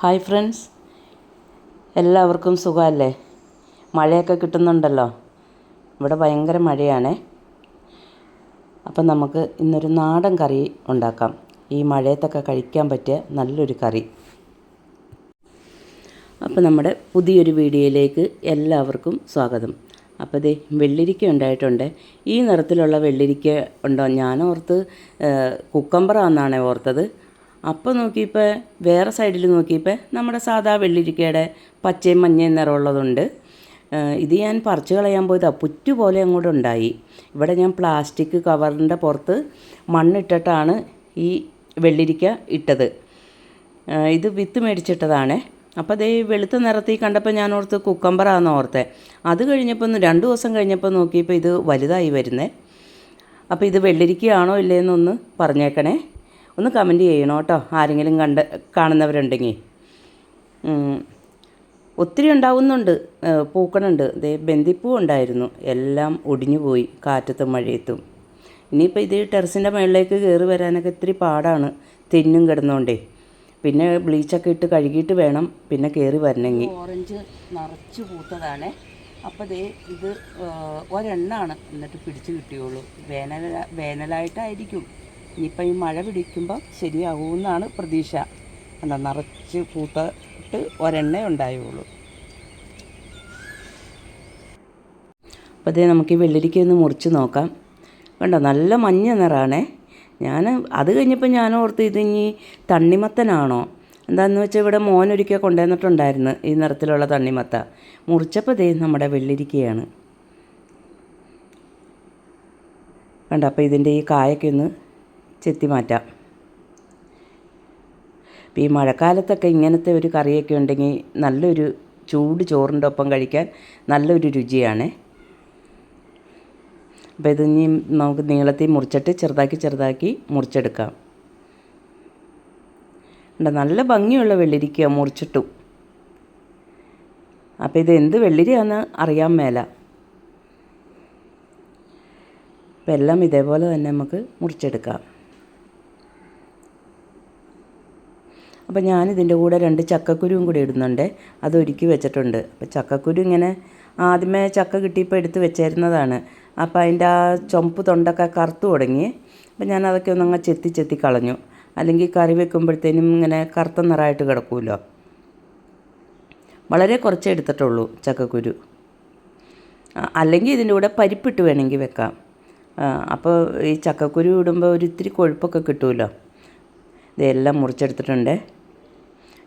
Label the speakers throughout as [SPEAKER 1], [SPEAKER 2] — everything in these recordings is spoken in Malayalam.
[SPEAKER 1] Hi friends. എല്ലാവർക്കും സുഖമല്ലേ? മഴയൊക്കെ കിട്ടുന്നുണ്ടല്ലോ. ഇവിടെ ഭയങ്കര മഴയാണ്. അപ്പം നമുക്ക് ഇന്നൊരു നാടൻ കറി ഉണ്ടാക്കാം. ഈ മഴയത്തൊക്കെ കഴിക്കാൻ പറ്റിയ നല്ലൊരു കറി. അപ്പോൾ നമ്മുടെ പുതിയൊരു വീഡിയോയിലേക്ക് എല്ലാവർക്കും സ്വാഗതം. അപ്പോൾ ദേ വെള്ളിരിക്ക ഉണ്ടായിട്ടുണ്ട്. ഈ നിറത്തിലുള്ള വെള്ളിരിക്ക ഉണ്ടോ? ഞാൻ ഓർത്ത് കുക്കമ്പറാന്നാണ് ഓർത്തത്. അപ്പോൾ നോക്കിയപ്പോൾ വേറെ സൈഡിൽ നോക്കിയപ്പോൾ നമ്മുടെ സാധാ വെള്ളിരിക്കയുടെ പച്ചയും മഞ്ഞയും നിറമുള്ളതുണ്ട്. ഇത് ഞാൻ പറിച്ചു കളയാൻ പോയതാ. പുറ്റു പോലെ അങ്ങോട്ട് ഉണ്ടായി. ഇവിടെ ഞാൻ പ്ലാസ്റ്റിക് കവറിന്റെ പുറത്ത് മണ്ണിട്ടിട്ടാണ് ഈ വെള്ളിരിക്ക ഇട്ടത്. ഇത് വിത്ത് മേടിച്ചിട്ടതാണേ. അപ്പോൾ അതേ വെളുത്ത നിറത്തിൽ കണ്ടപ്പോൾ ഞാൻ ഓർത്ത് കുക്കമ്പറാന്ന് ഓർത്തെ. അത് കഴിഞ്ഞപ്പോൾ രണ്ട് ദിവസം കഴിഞ്ഞപ്പോൾ നോക്കിയപ്പോൾ ഇത് വലുതായി വരുന്നേ. അപ്പോൾ ഇത് വെള്ളിരിക്കയാണോ ഇല്ലേന്നൊന്ന് പറഞ്ഞേക്കണേ. ഒന്ന് കമന്റ് ചെയ്യണം കേട്ടോ. ആരെങ്കിലും കണ്ട് കാണുന്നവരുണ്ടെങ്കിൽ. ഒത്തിരി ഉണ്ടാവുന്നുണ്ട്. പൂക്കണുണ്ട് ദേ ബന്ദിപ്പൂ ഉണ്ടായിരുന്നു. എല്ലാം ഒടിഞ്ഞു പോയി കാറ്റത്തും മഴയത്തും. ഇനിയിപ്പോൾ ഇത് ടെറസിന്റെ മുകളിലേക്ക് കയറി വരാനൊക്കെ ഇത്തിരി പാടാണ്. തെന്നും കിടന്നുകൊണ്ടേ പിന്നെ ബ്ലീച്ചൊക്കെ ഇട്ട് കഴുകിയിട്ട് വേണം പിന്നെ കയറി വരണമെങ്കിൽ. ഓറഞ്ച് നിറച്ച് പൂത്തതാണ്. അപ്പോൾ ദേ ഇത് ഒരെണ്ണാണ് എന്നിട്ട് പിടിച്ച് കിട്ടിയുള്ളൂ. വേനൽ വേനലായിട്ടായിരിക്കും. ഇനിയിപ്പോൾ ഈ മഴ പിടിക്കുമ്പോൾ ശരിയാകുമെന്നാണ് പ്രതീക്ഷ. എന്താ നിറച്ച് പൂത്തിട്ട് ഒരെണ്ണേ ഉണ്ടായുള്ളൂ. അപ്പോൾ അതേ നമുക്ക് ഈ വെള്ളരിക്ക ഒന്ന് മുറിച്ച് നോക്കാം. കണ്ടോ നല്ല മഞ്ഞ നിറാണേ. ഞാൻ അത് കഴിഞ്ഞപ്പോൾ ഞാൻ ഓർത്ത് ഇത് ഇനി തണ്ണിമത്തനാണോ? എന്താണെന്ന് വെച്ചാൽ ഇവിടെ മോൻ മോനൊരിക്കൽ കൊണ്ടുവന്നിട്ടുണ്ടായിരുന്നു ഈ നിറത്തിലുള്ള തണ്ണിമത്ത. മുറിച്ചപ്പോൾ ദേ നമ്മുടെ വെള്ളിരിക്കയാണ്. കണ്ടോ അപ്പോൾ ഇതിന്റെ ഈ കായൊക്കെ ഒന്ന് ചെത്തി മാറ്റാം ഇപ്പോൾ ഈ മഴക്കാലത്തൊക്കെ ഇങ്ങനത്തെ ഒരു കറിയൊക്കെ ഉണ്ടെങ്കിൽ നല്ലൊരു ചൂട് ചോറിന്റെ ഒപ്പം കഴിക്കാൻ നല്ലൊരു രുചിയാണ്. അപ്പോൾ ഇത് ഇനി നമുക്ക് നീളത്തിൽ മുറിച്ചിട്ട് ചെറുതാക്കി ചെറുതാക്കി മുറിച്ചെടുക്കാം. നല്ല ഭംഗിയുള്ള വെള്ളിരിക്കുക മുറിച്ചിട്ടു. അപ്പോൾ ഇത് എന്ത് വെള്ളിരിയാന്ന് അറിയാൻ മേല. അപ്പം എല്ലാം ഇതേപോലെ തന്നെ നമുക്ക് മുറിച്ചെടുക്കാം. അപ്പോൾ ഞാനിതിന്റെ കൂടെ രണ്ട് ചക്കക്കുരുവും കൂടി ഇടുന്നുണ്ട്. അത് ഒരുക്കി വെച്ചിട്ടുണ്ട്. അപ്പോൾ ചക്കക്കുരു ഇങ്ങനെ ആദ്യമേ ചക്ക കിട്ടിയപ്പോൾ എടുത്ത് വെച്ചിരുന്നതാണ്. അപ്പോൾ അതിന്റെ ആ ചുമപ്പ് തൊണ്ടൊക്കെ കറുത്തു തുടങ്ങി. അപ്പോൾ ഞാൻ അതൊക്കെ ഒന്ന് ഒന്നങ്ങ് ചെത്തി ചെത്തി കളഞ്ഞു. അല്ലെങ്കിൽ കറി വെക്കുമ്പോഴത്തേനും ഇങ്ങനെ കറുത്ത നിറമായിട്ട് കിടക്കുമല്ലോ. വളരെ കുറച്ചേ എടുത്തിട്ടുള്ളൂ ചക്കക്കുരു. അല്ലെങ്കിൽ ഇതിന്റെ കൂടെ പരിപ്പിട്ട് വേണമെങ്കിൽ വെക്കാം. അപ്പോൾ ഈ ചക്കക്കുരു ഇടുമ്പോൾ ഒരു ഇത്തിരി കൊഴുപ്പൊക്കെ കിട്ടുമല്ലോ. ഇതെല്ലാം മുറിച്ചെടുത്തിട്ടുണ്ട്.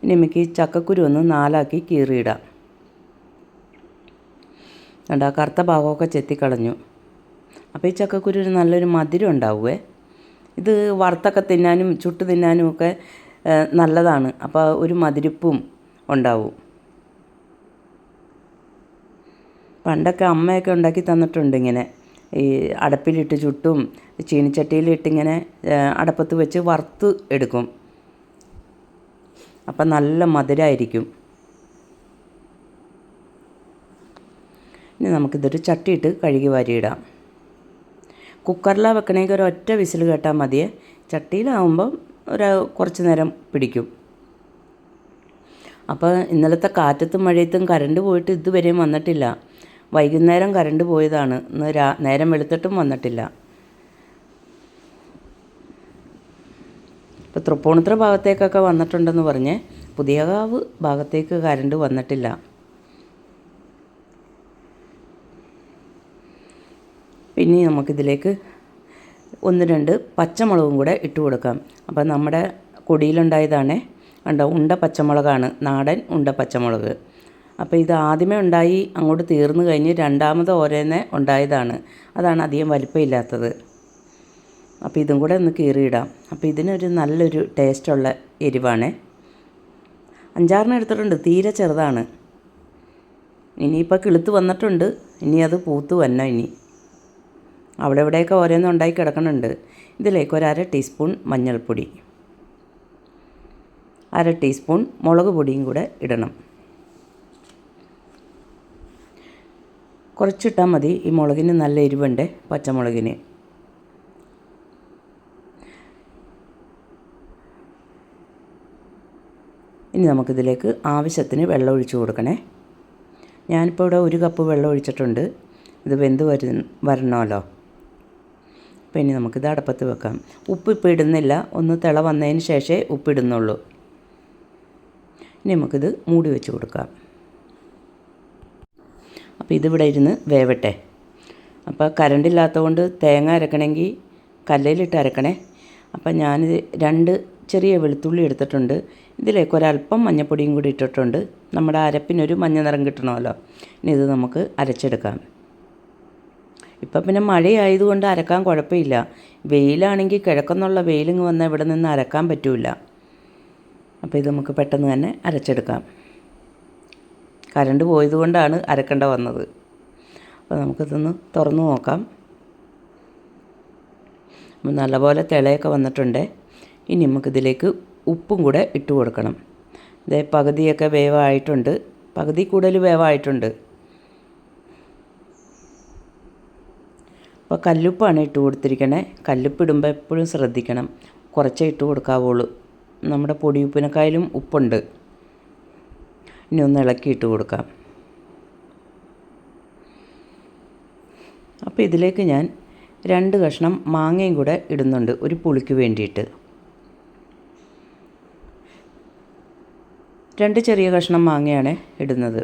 [SPEAKER 1] ഇനി നമുക്ക് ഈ ചക്കക്കുരു ഒന്ന് നാലാക്കി കീറിയിടാം. കണ്ട കറുത്ത ഭാഗമൊക്കെ ചെത്തിക്കളഞ്ഞു. അപ്പോൾ ഈ ചക്കക്കുരു നല്ലൊരു മധുരം ഉണ്ടാവുമേ ഇത് വറുത്തൊക്കെ തിന്നാനും ചുട്ട് തിന്നാനും ഒക്കെ നല്ലതാണ്. അപ്പോൾ ഒരു മധുരിപ്പും ഉണ്ടാവും. പണ്ടൊക്കെ അമ്മയൊക്കെ ഉണ്ടാക്കി തന്നിട്ടുണ്ട് ഇങ്ങനെ. ഈ അടപ്പിലിട്ട് ചുട്ടും ചീനിച്ചട്ടിയിലിട്ടിങ്ങനെ അടപ്പത്ത് വെച്ച് വറുത്ത് എടുക്കും. അപ്പം നല്ല മധുരമായിരിക്കും ഇനി നമുക്കിതൊരു ചട്ടിയിട്ട് കഴുകി വാരിയിടാം. കുക്കറിലാണ് വെക്കണമെങ്കിൽ ഒരു ഒറ്റ വിസിൽ കേട്ടാൽ മതിയേ. ചട്ടിയിലാവുമ്പം ഒരു കുറച്ച് നേരം പിടിക്കും. അപ്പോൾ ഇന്നലത്തെ കാറ്റത്തും മഴയത്തും കറണ്ട് പോയിട്ട് ഇതുവരെയും വന്നിട്ടില്ല. വൈകുന്നേരം കറണ്ട് പോയതാണ്. ഇന്ന് രാ നേരം വെളുത്തിട്ടും വന്നിട്ടില്ല. ഇപ്പോൾ തൃപ്പൂണിത്തുറ ഭാഗത്തേക്കൊക്കെ വന്നിട്ടുണ്ടെന്ന് പറഞ്ഞ് പുതിയകാവ് ഭാഗത്തേക്ക് കറണ്ട് വന്നിട്ടില്ല. പിന്നെ നമുക്കിതിലേക്ക് ഒന്ന് രണ്ട് പച്ചമുളകും കൂടെ ഇട്ട് കൊടുക്കാം. അപ്പോൾ നമ്മുടെ കൊടിയിലുണ്ടായതാണ്. കണ്ടോ ഉണ്ട പച്ചമുളകാണ്. നാടൻ ഉണ്ട പച്ചമുളക്. അപ്പോൾ ഇത് ആദ്യമേ ഉണ്ടായി അങ്ങോട്ട് തീർന്നു കഴിഞ്ഞ് രണ്ടാമത് ഓരോന്നെ ഉണ്ടായതാണ്. അതാണ് അധികം വലിപ്പമില്ലാത്തത്. അപ്പോൾ ഇതും കൂടെ ഒന്ന് കീറിയിടാം. അപ്പോൾ ഇതിനൊരു നല്ലൊരു ടേസ്റ്റുള്ള എരിവാണ്. അഞ്ചാറിന് എടുത്തിട്ടുണ്ട് തീരെ ചെറുതാണ്. ഇനിയിപ്പോൾ കിളുത്ത് വന്നിട്ടുണ്ട് ഇനി അത് പൂത്ത് വന്നോ ഇനി. അവിടെ ഇവിടെയൊക്കെ ഓരോന്നും ഉണ്ടായി കിടക്കണുണ്ട്. ഇതിലേക്ക് ഒരു അര ടീസ്പൂൺ മഞ്ഞൾപ്പൊടി അര ടീസ്പൂൺ മുളക് പൊടിയും കൂടെ ഇടണം. കുറച്ചിട്ടാൽ മതി. ഈ മുളകിന് നല്ല എരിവുണ്ട് പച്ചമുളകിന്. ഇനി നമുക്കിതിലേക്ക് ആവശ്യത്തിന് വെള്ളം ഒഴിച്ചു കൊടുക്കണേ. ഞാനിപ്പോൾ ഇവിടെ ഒരു കപ്പ് വെള്ളം ഒഴിച്ചിട്ടുണ്ട്. ഇത് വെന്ത് വരു വരണമല്ലോ. അപ്പോൾ ഇനി നമുക്കിത് അടപ്പത്ത് വെക്കാം. ഉപ്പ് ഇപ്പോൾ ഇടുന്നില്ല. ഒന്ന് തിള വന്നതിന് ശേഷമേ ഉപ്പിടുന്നുള്ളൂ ഇനി നമുക്കിത് മൂടി വെച്ച് കൊടുക്കാം. അപ്പോൾ ഇതിവിടെ ഇരുന്ന് വേവട്ടെ. അപ്പോൾ കറണ്ട് ഇല്ലാത്തതുകൊണ്ട് തേങ്ങ അരക്കണമെങ്കിൽ കല്ലയിലിട്ട് അരക്കണേ. അപ്പം ഞാനിത് രണ്ട് ചെറിയ വെളുത്തുള്ളി എടുത്തിട്ടുണ്ട്. ഇതിലേക്ക് ഒരല്പം മഞ്ഞപ്പൊടിയും കൂടി ഇട്ടിട്ടുണ്ട്. നമ്മുടെ അരപ്പിനൊരു മഞ്ഞ നിറം കിട്ടണമല്ലോ. ഇനി ഇത് നമുക്ക് അരച്ചെടുക്കാം. ഇപ്പം പിന്നെ മഴയായതുകൊണ്ട് അരക്കാൻ കുഴപ്പമില്ല. വെയിലാണെങ്കിൽ കിഴക്കുന്നുള്ള വെയിലിങ് വന്നാൽ ഇവിടെ നിന്ന് അരക്കാൻ പറ്റില്ല അപ്പോൾ ഇത് നമുക്ക് പെട്ടെന്ന് തന്നെ അരച്ചെടുക്കാം. കറണ്ട് പോയതുകൊണ്ടാണ് അരക്കേണ്ട വന്നത്. അപ്പോൾ നമുക്കിതൊന്ന് തുറന്നു നോക്കാം. അപ്പോൾ നല്ലപോലെ തിളയൊക്കെ വന്നിട്ടുണ്ട്. ഇനി നമുക്കിതിലേക്ക് ഉപ്പും കൂടെ ഇട്ട് കൊടുക്കണം. ഇതേ പകുതിയൊക്കെ വേവായിട്ടുണ്ട്. പകുതി കൂടുതൽ വേവായിട്ടുണ്ട്. അപ്പോൾ കല്ലുപ്പാണ് ഇട്ട് കൊടുത്തിരിക്കണേ. കല്ലുപ്പ് ഇടുമ്പോൾ എപ്പോഴും ശ്രദ്ധിക്കണം. കുറച്ചേ ഇട്ട് കൊടുക്കാവുള്ളൂ. നമ്മുടെ പൊടിയുപ്പിനേക്കായാലും ഉപ്പുണ്ട്. ഇനി ഒന്ന് ഇളക്കി ഇട്ട് കൊടുക്കാം. അപ്പോൾ ഇതിലേക്ക് ഞാൻ രണ്ട് കഷ്ണം മാങ്ങയും കൂടെ ഇടുന്നുണ്ട് ഒരു പുളിക്ക് വേണ്ടിയിട്ട്. രണ്ട് ചെറിയ കഷ്ണം മാങ്ങയാണ് ഇടുന്നത്.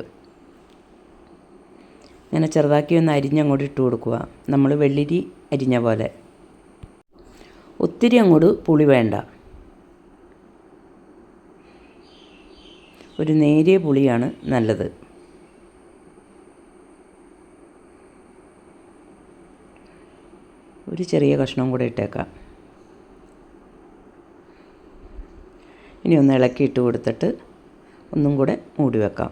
[SPEAKER 1] ഇങ്ങനെ ചെറുതാക്കി ഒന്ന് അരിഞ്ഞങ്ങോട്ട് ഇട്ട് കൊടുക്കുക. നമ്മൾ വെള്ളിരി അരിഞ്ഞ പോലെ. ഒത്തിരി അങ്ങോട്ട് പുളി വേണ്ട. ഒരു നേരിയ പുളിയാണ് നല്ലത്. ഒരു ചെറിയ കഷ്ണം കൂടെ ഇട്ടേക്കാം. ഇനി ഒന്ന് ഇളക്കി ഇട്ട് കൊടുത്തിട്ട് ഒന്നും കൂടെ മൂടി വെക്കാം.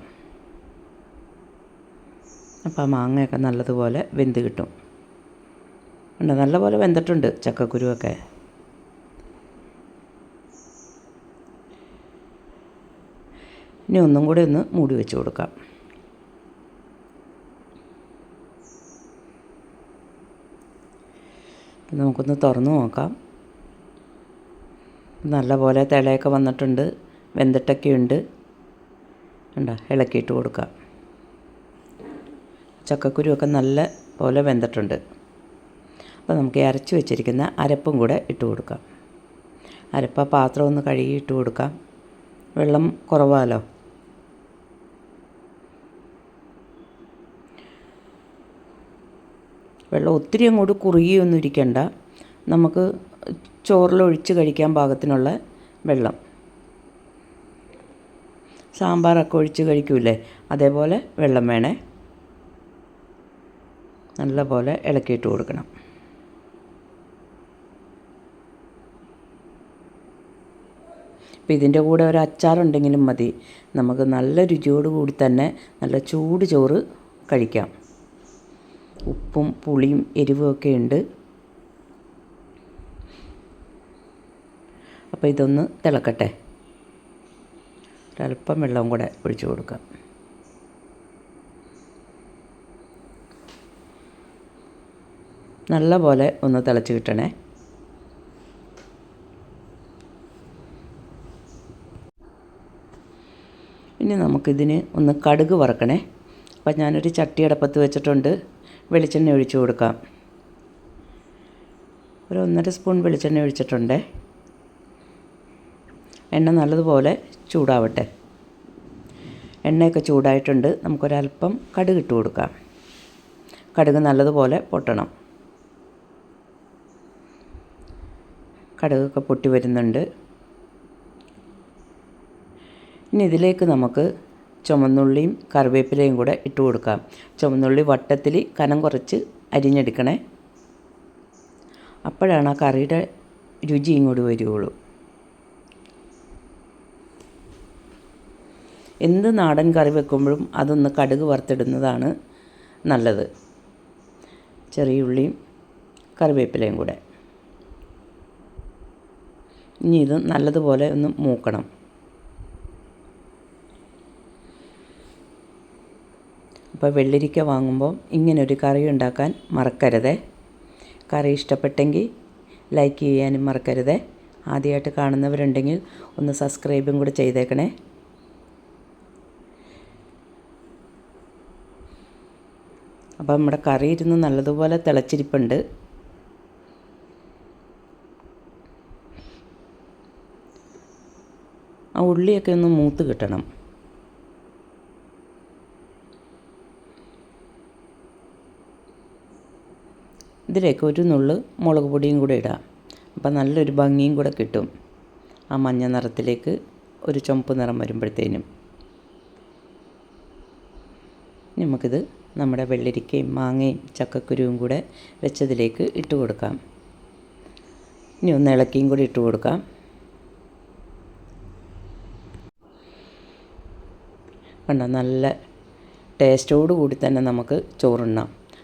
[SPEAKER 1] അപ്പോൾ ആ മാങ്ങയൊക്കെ നല്ലതുപോലെ വെന്ത് കിട്ടും. ഉണ്ട് നല്ലപോലെ വെന്തിട്ടുണ്ട് ചക്കക്കുരുവൊക്കെ. ഇനി ഒന്നും കൂടെ ഒന്ന് മൂടി വെച്ച് കൊടുക്കാം. നമുക്കൊന്ന് തുറന്നു നോക്കാം. നല്ലപോലെ തിളയൊക്കെ വന്നിട്ടുണ്ട്. വെന്തിട്ടൊക്കെ ഉണ്ട് ഉണ്ടോ ഇളക്കിയിട്ട് കൊടുക്കാം. ചക്കക്കുരുവൊക്കെ നല്ല പോലെ വെന്തിട്ടുണ്ട്. അപ്പോൾ നമുക്ക് അരച്ച് വെച്ചിരിക്കുന്ന അരപ്പും കൂടെ ഇട്ട് കൊടുക്കാം. അരപ്പ പാത്രം ഒന്ന് കഴുകി ഇട്ട് കൊടുക്കാം. വെള്ളം കുറവാലോ? വെള്ളം ഒത്തിരി അങ്ങോട്ട് കുറുകിയൊന്നും ഇരിക്കണ്ട. നമുക്ക് ചോറിലൊഴിച്ച് കഴിക്കാൻ പാകത്തിനുള്ള വെള്ളം. സാമ്പാറൊക്കെ ഒഴിച്ച് കഴിക്കൂലേ അതേപോലെ വെള്ളം വേണേ. നല്ലപോലെ ഇളക്കിയിട്ട് കൊടുക്കണം. അപ്പോൾ ഇതിന്റെ കൂടെ ഒരു അച്ചാറുണ്ടെങ്കിലും മതി. നമുക്ക് നല്ല രുചിയോട് കൂടി തന്നെ നല്ല ചൂട് ചോറ് കഴിക്കാം. ഉപ്പും പുളിയും എരിവുമൊക്കെ ഉണ്ട്. അപ്പോൾ ഇതൊന്ന് തിളക്കട്ടെ. ഒരല്പം വെള്ളവും കൂടെ ഒഴിച്ചു കൊടുക്കാം. നല്ല പോലെ ഒന്ന് തിളച്ച് കിട്ടണേ. ഇനി നമുക്കിതിന് ഒന്ന് കടുക് വറക്കണേ. അപ്പം ഞാനൊരു ചട്ടി അടപ്പത്ത് വെച്ചിട്ടുണ്ട്. വെളിച്ചെണ്ണ ഒഴിച്ചു കൊടുക്കാം. ഒരു ഒന്നര സ്പൂൺ വെളിച്ചെണ്ണ ഒഴിച്ചിട്ടുണ്ട്. എണ്ണ നല്ലതുപോലെ ചൂടാവട്ടെ. എണ്ണയൊക്കെ ചൂടായിട്ടുണ്ട്. നമുക്കൊരല്പം കടുക് ഇട്ട് കൊടുക്കാം. കടുക് നല്ലതുപോലെ പൊട്ടണം. കടുകൊക്കെ പൊട്ടി വരുന്നുണ്ട്. ഇനി ഇതിലേക്ക് നമുക്ക് ചുമന്നുള്ളിയും കറിവേപ്പിലയും കൂടെ ഇട്ട് കൊടുക്കാം. ചുമന്നുള്ളി വട്ടത്തിൽ കനം കുറച്ച് അരിഞ്ഞെടുക്കണേ. അപ്പോഴാണ് ആ കറിയുടെ രുചി ഇങ്ങോട്ട് വരികയുള്ളൂ എന്ത് നാടൻ കറി വെക്കുമ്പോഴും അതൊന്ന് കടുക് വറുത്തിടുന്നതാണ് നല്ലത്. ചെറിയ ഉള്ളിയും കറിവേപ്പിലയും കൂടെ. ഇനി ഇത് നല്ലതുപോലെ ഒന്ന് മൂക്കണം. അപ്പോൾ വെള്ളരിക്ക വാങ്ങുമ്പോൾ ഇങ്ങനൊരു കറി ഉണ്ടാക്കാൻ മറക്കരുതേ. കറി ഇഷ്ടപ്പെട്ടെങ്കിൽ ലൈക്ക് ചെയ്യാനും മറക്കരുതേ. ആദ്യമായിട്ട് കാണുന്നവരുണ്ടെങ്കിൽ ഒന്ന് സബ്സ്ക്രൈബും കൂടി ചെയ്തേക്കണേ. അപ്പോൾ നമ്മുടെ കറി ഇരുന്ന് നല്ലതുപോലെ തിളച്ചിരിപ്പുണ്ട്. ആ ഉള്ളിയൊക്കെ ഒന്ന് മൂത്ത് കിട്ടണം. ഇതിലേക്ക് ഒരു നുള്ള് മുളക് പൊടിയും കൂടെ ഇടാം. അപ്പം നല്ലൊരു ഭംഗിയും കൂടെ കിട്ടും. ആ മഞ്ഞ നിറത്തിലേക്ക് ഒരു ചുമപ്പ് നിറം വരുമ്പോഴത്തേനും. നമുക്കിത് നമ്മുടെ വെള്ളരിക്കയും മാങ്ങയും ചക്കക്കുരുവും കൂടെ വെച്ചതിലേക്ക് ഇട്ട് കൊടുക്കാം. ഇനി ഒന്ന് ഇളക്കിയും കൂടി ഇട്ട് കൊടുക്കാം. കണ്ടോ? നല്ല ടേസ്റ്റോടു കൂടി തന്നെ നമുക്ക് ചോറുണ്ണാം.